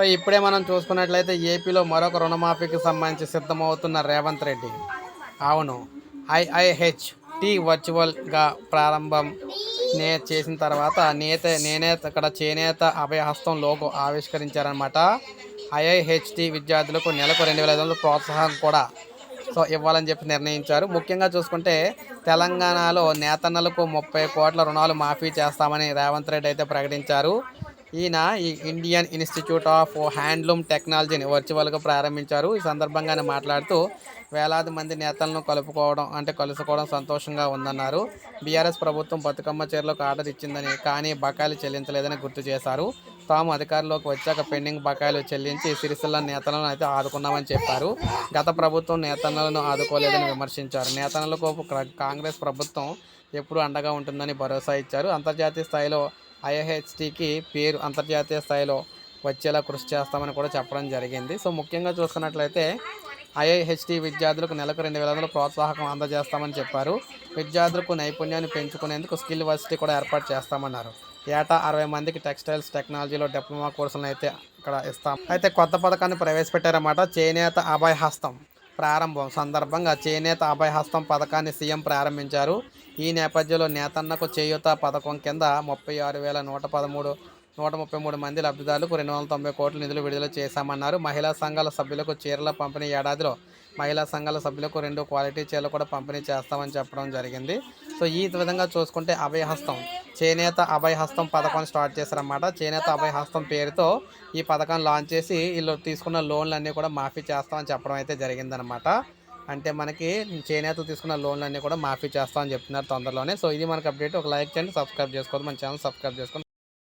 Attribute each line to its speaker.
Speaker 1: So ఇప్పుడే మనం చూసుకున్నట్లయితే ఏపీలో మరొక రుణమాఫీకి సంబంధించి సిద్ధమవుతున్న రేవంత్ రెడ్డి. అవును. ఐఐహెచ్ టీ వర్చువల్గా ప్రారంభం నే చేసిన తర్వాత నేత నేనే అక్కడ చేనేత అభయహస్తం లోగో ఆవిష్కరించారనమాట ఐఐహెచ్టి విద్యార్థులకు నెలకు రెండు వేల ఐదు వందల ప్రోత్సాహం కూడా సో ఇవ్వాలని చెప్పి నిర్ణయించారు. ముఖ్యంగా చూసుకుంటే తెలంగాణలో నేతన్నలకు ముప్పై కోట్ల రుణాలు మాఫీ చేస్తామని రేవంత్ రెడ్డి అయితే ప్రకటించారు. ఈయన ఈ ఇండియన్ ఇన్స్టిట్యూట్ ఆఫ్ హ్యాండ్లూమ్ టెక్నాలజీని వర్చువల్గా ప్రారంభించారు. ఈ సందర్భంగానే మాట్లాడుతూ వేలాది మంది నేతలను కలుపుకోవడం అంటే కలుసుకోవడం సంతోషంగా ఉందన్నారు. బీఆర్ఎస్ ప్రభుత్వం బతుకమ్మ చీరలకు ఆర్డర్ ఇచ్చిందని కానీ బకాయిలు చెల్లించలేదని గుర్తు చేశారు. తాము అధికారంలోకి వచ్చాక పెండింగ్ బకాయిలు చెల్లించి సిరిసిల్ల నేతలను అయితే ఆదుకున్నామని చెప్పారు. గత ప్రభుత్వం నేతలను ఆదుకోలేదని విమర్శించారు. నేతలకు కాంగ్రెస్ ప్రభుత్వం ఎప్పుడు అండగా ఉంటుందని భరోసా ఇచ్చారు. అంతర్జాతీయ స్థాయిలో ఐఎహెచ్టికి పేరు అంతర్జాతీయ స్థాయిలో వచ్చేలా కృషి చేస్తామని కూడా చెప్పడం జరిగింది. సో ముఖ్యంగా చూసుకున్నట్లయితే ఐఐహెచ్టి విద్యార్థులకు నెలకు రెండు వేల ప్రోత్సాహకం అందజేస్తామని చెప్పారు. విద్యార్థులకు నైపుణ్యాన్ని పెంచుకునేందుకు స్కిల్ వర్సిటీ కూడా ఏర్పాటు చేస్తామన్నారు. ఏటా అరవై మందికి టెక్స్టైల్స్ టెక్నాలజీలో డిప్లొమా కోర్సులను అయితే ఇక్కడ ఇస్తాం. అయితే కొత్త పథకాన్ని ప్రవేశపెట్టారన్నమాట చేనేత అభయ హస్తం ప్రారంభం సందర్భంగా చేనేత అభయ హస్తం పథకాన్ని సీఎం ప్రారంభించారు. ఈ నేపథ్యంలో నేతన్నకు చేయూత పథకం కింద ముప్పై ఆరు వేల నూట పదమూడు నూట ముప్పై మూడు మంది లబ్ధిదారులకు రెండు వందల తొంభై కోట్ల నిధులు విడుదల చేశామన్నారు. మహిళా సంఘాల సభ్యులకు చీరల పంపిణీ ఏడాదిలో మహిళా సంఘాల సభ్యులకు రెండు క్వాలిటీ చీరలు కూడా పంపిణీ చేస్తామని చెప్పడం జరిగింది. సో ఈ విధంగా చూసుకుంటే అభయహస్తం చేనేత అభయహస్తం పథకం స్టార్ట్ చేశారన్నమాట. చేనేత అభయహస్తం పేరుతో ఈ పథకం లాంచ్ చేసి వీళ్ళు తీసుకున్న లోన్లు అన్నీ కూడా మాఫీ చేస్తామని చెప్పడం అయితే జరిగిందనమాట అంటే మనకి చేనేత తీసుకున్న లోన్లన్నీ కూడా మాఫీ చేస్తామని చెప్తున్నారు తొందరలోనే. సో ఇది మనకు అప్డేట్. ఒక లైక్ చేయండి సబ్స్క్రైబ్ చేసుకోవద్దు మన ఛానల్ సబ్స్క్రైబ్ చేసుకోండి.